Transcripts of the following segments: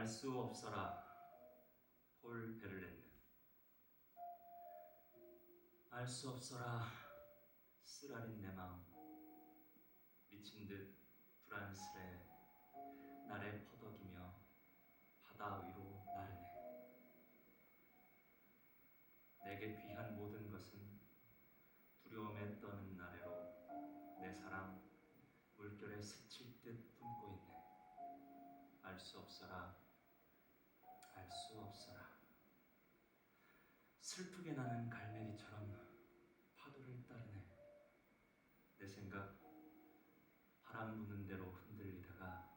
알 수 없어라. 폴 베를렌느 알 수 없어라. 쓰라린 내 마음. 미친 듯 불안스레 나를 퍼덕이며 바다 위로 나르네. 내게 귀한 모든 것은 두려움에 떠는 나래로 내 사랑 물결에 스칠 듯 품고 있네. 알 수 없어라 알 수 없어라 슬프게 나는 갈매기처럼 파도를 따르네. 내 생각 바람 부는 대로 흔들리다가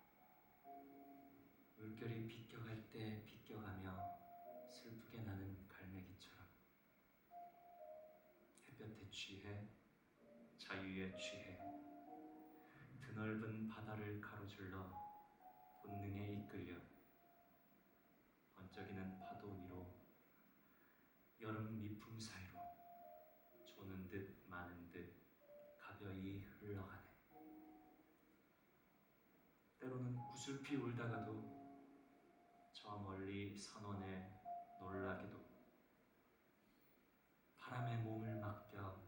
물결이 비껴갈 때 비껴가며 슬프게 나는 갈매기처럼 햇볕에 취해 자유에 취해 드넓은 바다를 가로질러 본능에 이끌려 여름 미풍 사이로 조는 듯 마는 듯 가벼이 흘러가네. 때로는 구슬피 울다가도 저 멀리 선원에 놀라기도 바람에 몸을 맡겨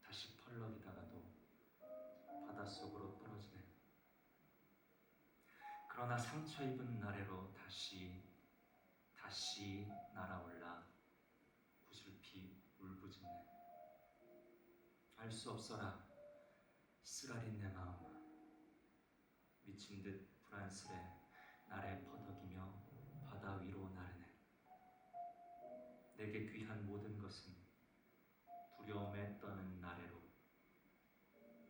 다시 펄럭이다가도 바닷속으로 떨어지네. 그러나 상처 입은 나래로 다시 다시 날아올라 울부짖네. 알 수 없어라. 쓰라린 내 마음 미친 듯 불안스레 날에 퍼덕이며 바다 위로 나르네. 내게 귀한 모든 것은 두려움에 떠는 나래로.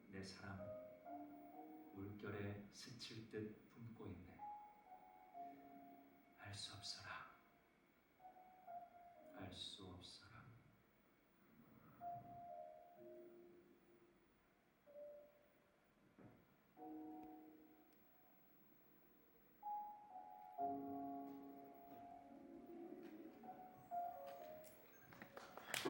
내 사랑 물결에 스칠 듯 품고 있네. 알 수 없어라